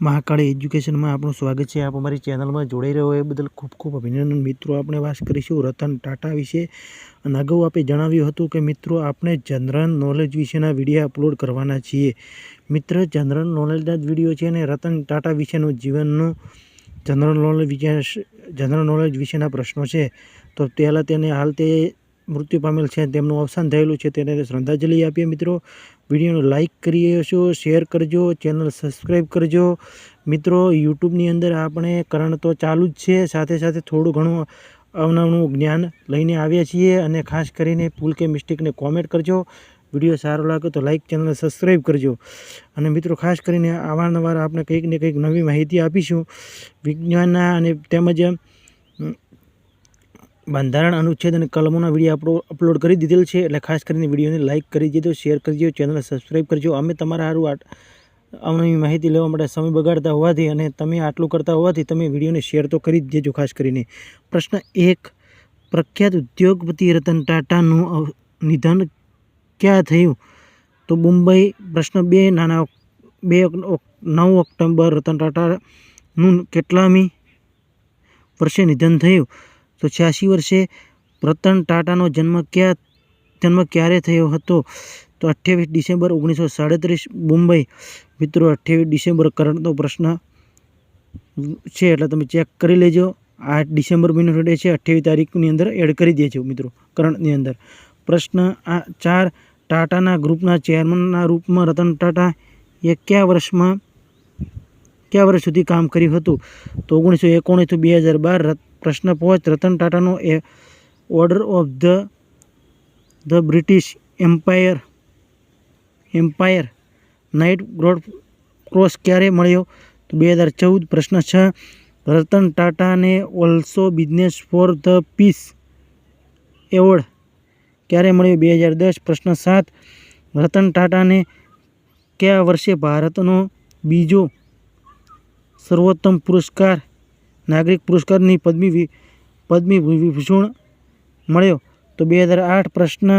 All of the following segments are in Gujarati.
મહાકાળી એજ્યુકેશનમાં આપણું સ્વાગત છે. આપ અમારી ચેનલમાં જોડાઈ રહ્યો એ બદલ ખૂબ ખૂબ અભિનંદન. મિત્રો, આપણે વાત કરીશું રતન ટાટા વિશે. અને અગાઉ આપણે જણાવ્યું હતું કે, મિત્રો, આપણે જનરલ નોલેજ વિશેના વીડિયો અપલોડ કરવાના છીએ. મિત્ર, જનરલ નોલેજના જ વીડિયો છે અને રતન ટાટા વિશેનું જીવનનું જનરલ નોલેજ વિશે જનરલ નોલેજ વિશેના પ્રશ્નો છે. તો પહેલાં તેને હાલ તે મૃત્યુ પામેલ છે, તેમનું અવસાન થયેલું છે, તેને શ્રદ્ધાંજલિ આપીએ મિત્રો. વિડીયોને લાઇક કરી છો શેર કરજો ચેનલ સબસ્ક્રાઈબ કરજો. મિત્રો, યુટ્યુબની અંદર આપણે કરણ તો ચાલુ જ છે, સાથે સાથે થોડું ઘણું અવનવનું જ્ઞાન લઈને આવ્યા છીએ અને ખાસ કરીને ભૂલ કે મિસ્ટેકને કોમેન્ટ કરજો. વીડિયો સારો લાગે તો લાઇક ચેનલ સબસ્ક્રાઈબ કરજો. અને મિત્રો, ખાસ કરીને અવારનવાર આપણે કંઈક ને કંઈક નવી માહિતી આપીશું. વિજ્ઞાનના અને તેમજ બંધારણ, અનુચ્છેદ અને કલમોના વીડિયો આપણો અપલોડ કરી દીધેલ છે, એટલે ખાસ કરીને વિડીયોને લાઇક કરી દેજો શેર કરજો ચેનલને સબસ્ક્રાઈબ કરજો. અમે તમારા સારું અવનવી માહિતી લેવા માટે સમય બગાડતા હોવાથી અને તમે આટલું કરતા હોવાથી તમે વિડીયોને શેર તો કરી દેજો ખાસ કરીને. પ્રશ્ન એક, પ્રખ્યાત ઉદ્યોગપતિ રતન ટાટાનું નિધન ક્યાં થયું? તો મુંબઈ, પ્રશ્ન બે, નાના બે નવ ઓક્ટોબર રતન ટાટાનું કેટલામી વર્ષે નિધન થયું? તો છ્યાસી વર્ષે રતન ટાટાનો જન્મ ક્યાં, જન્મ ક્યારે થયો હતો? તો અઠ્યાવીસ ડિસેમ્બર ઓગણીસો સાડત્રીસ, મુંબઈ. મિત્રો, અઠ્યાવીસ ડિસેમ્બર કરંટનો પ્રશ્ન છે, એટલે તમે ચેક કરી લેજો. આઠ ડિસેમ્બર મહિનો ડે છે, અઠ્યાવીસ તારીખની અંદર એડ કરી દેજો, મિત્રો, કરંટની અંદર. પ્રશ્ન આ ચાર, ટાટાના ગ્રુપના ચેરમેનના રૂપમાં રતન ટાટા એ કયા વર્ષમાં, કયા વર્ષ સુધી કામ કર્યું હતું? તો ઓગણીસો એકોણીસથી બે હજાર બાર પ્રશ્ન પાંચ રતન ટાટાનો એ order of the the British empire empire knight grand cross ક્યારે મળ્યો? તો બે હજાર ચૌદ પ્રશ્ન છ. Ratan ટાટાને also business for the peace award ક્યારે મળ્યો? બે હજાર દસ પ્રશ્ન સાત. રતન ટાટાને કયા વર્ષે ભારતનો બીજો સર્વોત્તમ પુરસ્કાર નાગરિક પુરસ્કારની પદ્મી પદ્મી વિભૂષણ મળ્યો. તો બે હજાર આઠ પ્રશ્ન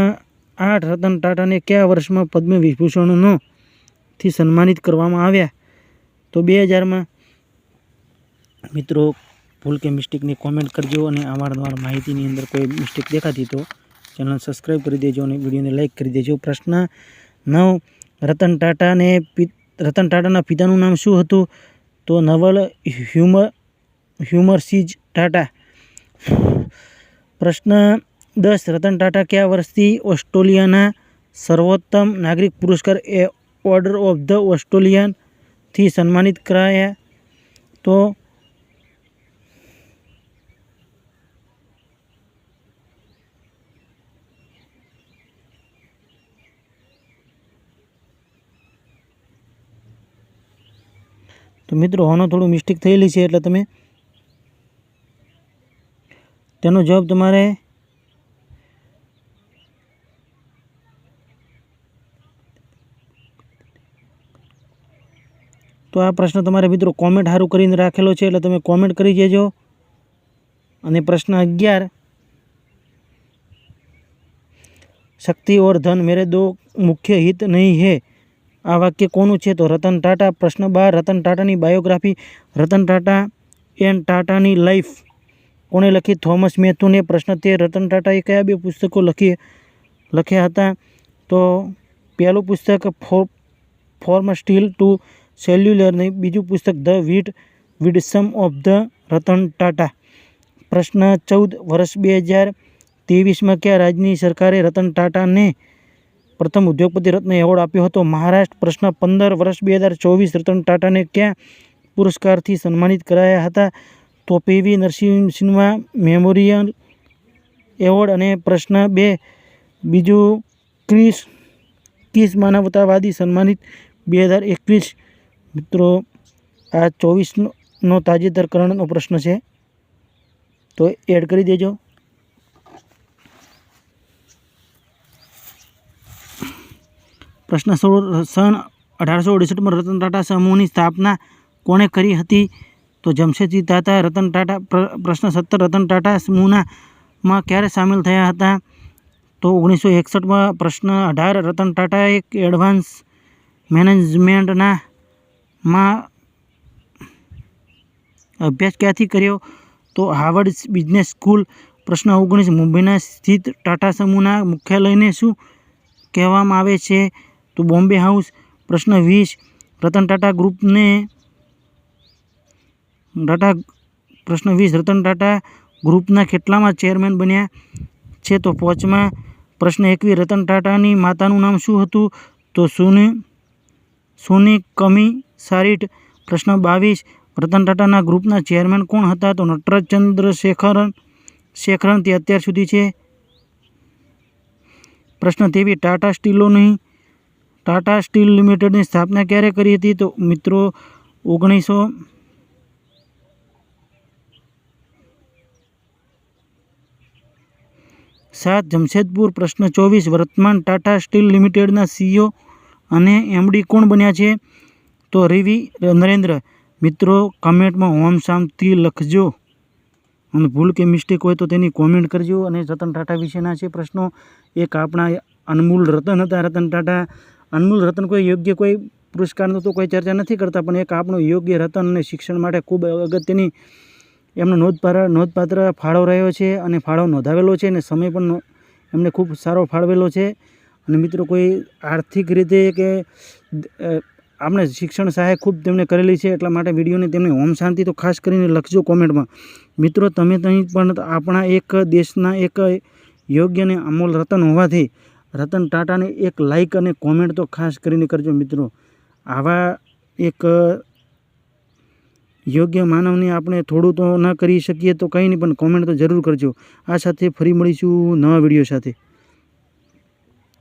આઠ રતન ટાટાને કયા વર્ષમાં પદ્મ વિભૂષણનો થી સન્માનિત કરવામાં આવ્યા? તો બે હજારમાં મિત્રો ભૂલ કે મિસ્ટેકની કોમેન્ટ કરજો અને અવારનવાર માહિતીની અંદર કોઈ મિસ્ટેક દેખાતી તો ચેનલ સબસ્ક્રાઈબ કરી દેજો અને વિડીયોને લાઇક કરી દેજો. પ્રશ્ન નવ, રતન ટાટાને રતન ટાટાના પિતાનું નામ શું હતું? તો નવલ હ્યુમર હ્યુમરસીજ ટાટા. પ્રશ્ન દસ, રતન ટાટા કયા વર્ષથી ઓસ્ટ્રેલિયાના સર્વોત્તમ નાગરિક પુરસ્કાર એ ઓર્ડર ઓફ ધ ઓસ્ટ્રેલિયનથી સન્માનિત કરાયા? તો તો મિત્રો, હોનો થોડું મિસ્ટેક થયેલી છે, એટલે તમે તેનો જવાબ તમારે તો આ પ્રશ્ન તમારે મિત્રો કોમેન્ટ સારું કરીને રાખેલો છે, એટલે તમે કોમેન્ટ કરી દેજો. અને પ્રશ્ન અગિયાર. શક્તિ ઓર ધન મેરે દો મુખ્ય હિત નહીં હે. આ વાક્ય કોનું છે? તો રતન ટાટા, પ્રશ્ન બાર, રતન ટાટાની બાયોગ્રાફી રતન ટાટા એન્ડ ટાટાની લાઈફ કોણે લખી? થોમસ મેથુને પ્રશ્ન તે રતન ટાટાએ કયા બે પુસ્તકો લખી લખ્યા હતા? તો પહેલું પુસ્તક ફોર ફોર્મ સ્ટીલ ટુ સેલ્યુલરની બીજું પુસ્તક ધ વીટ, વિડસમ ઓફ ધ રતન ટાટા. પ્રશ્ન ચૌદ, વર્ષ બે હજાર ત્રેવીસમાં કયા રાજ્યની સરકારે રતન ટાટાને પ્રથમ ઉદ્યોગપતિ રત્ન એવોર્ડ આપ્યો હતો? મહારાષ્ટ્ર. પ્રશ્ન પંદર, વર્ષ બે હજાર ચોવીસ રતન ટાટાને કયા પુરસ્કારથી સન્માનિત કરાયા હતા? તો PV Narasimha Sinha memorial award અને પ્રશ્ન બે, બીજું ક્રિસ કિસ માનવતાવાદી સન્માનિત બે હજાર એકવીસ. મિત્રો, આ ચોવીસનો તાજેતર કરણનો પ્રશ્ન છે. તો એડ કરી દેજો. પ્રશ્ન સોળ, સન અઢારસો અડસઠમાં રતન ટાટા સમૂહની સ્થાપના કોણે કરી હતી? તો જમશેદજી તાતા રતન ટાટા પ્રશ્ન સત્તર, રતન ટાટા સમૂહનામાં ક્યારે સામેલ થયા હતા? તો ઓગણીસો એકસઠમાં પ્રશ્ન અઢાર, રતન ટાટા એક એડવાન્સ મેનેજમેન્ટના માં અભ્યાસ ક્યાંથી કર્યો? તો હાર્વર્ડ બિઝનેસ સ્કૂલ, પ્રશ્ન ઓગણીસ, મુંબઈના સ્થિત ટાટા સમૂહના મુખ્યાલયને શું કહેવામાં આવે છે? તો બોમ્બે હાઉસ, પ્રશ્ન વીસ, રતન ટાટા ગ્રુપને ટાટા, પ્રશ્ન વીસ, રતન ટાટા ગ્રુપના કેટલામાં ચેરમેન બન્યા છે? તો પોચમાં પ્રશ્ન એકવીસ, રતન ટાટાની માતાનું નામ શું હતું? તો સુની, સોની કમી સારીટ પ્રશ્ન બાવીસ, રતન ટાટાના ગ્રુપના ચેરમેન કોણ હતા? તો નટરાજ ચંદ્રશેખરન શેખરન તે અત્યાર સુધી છે. પ્રશ્ન તેવી ટાટા સ્ટીલોની, ટાટા સ્ટીલ લિમિટેડની સ્થાપના ક્યારે કરી હતી? તો મિત્રો, ઓગણીસો સાત જમશેદપુર પ્રશ્ન ચોવીસ, વર્તમાન ટાટા સ્ટીલ લિમિટેડના સીઈઓ અને એમડી કોણ બન્યા છે? તો રવિ નરેન્દ્ર, મિત્રો કમેન્ટમાં હોમ શાંતિ લખજો. અને ભૂલ કે મિસ્ટેક હોય તો તેની કોમેન્ટ કરજો. અને રતન ટાટા વિશેના છે પ્રશ્નો. એક આપણા અનમૂલ રતન હતા. રતન ટાટા, અનમૂલ રતન કોઈ યોગ્ય કોઈ પુરસ્કારનો તો કોઈ ચર્ચા નથી કરતા, પણ એક આપણું યોગ્ય રતન અને શિક્ષણ માટે ખૂબ અગત્યની એમનો નોંધપાત્ર નોંધપાત્ર ફાળો રહ્યો છે અને ફાળો નોંધાવેલો છે અને સમય પણ એમને ખૂબ સારો ફાળવેલો છે. અને મિત્રો કોઈ આર્થિક રીતે કે આપણે શિક્ષણ સહાય ખૂબ તેમણે કરેલી છે એટલા માટે વિડીયોને તેમને ઓમ શાંતિ તો ખાસ કરીને લખજો કોમેન્ટમાં. મિત્રો, તમે અહીં પણ આપણા એક દેશના એક યોગ્ય અને અમોલ રતન હોવાથી રતન ટાટાને એક લાઇક અને કોમેન્ટ તો ખાસ કરીને કરજો મિત્રો. આવા એક યોગ્ય માનવને આપણે થોડું તો ન કરી શકીએ તો કંઈ નહીં, પણ કોમેન્ટ તો જરૂર કરજો. આ સાથે ફરી મળીશું નવા વીડિયો સાથે.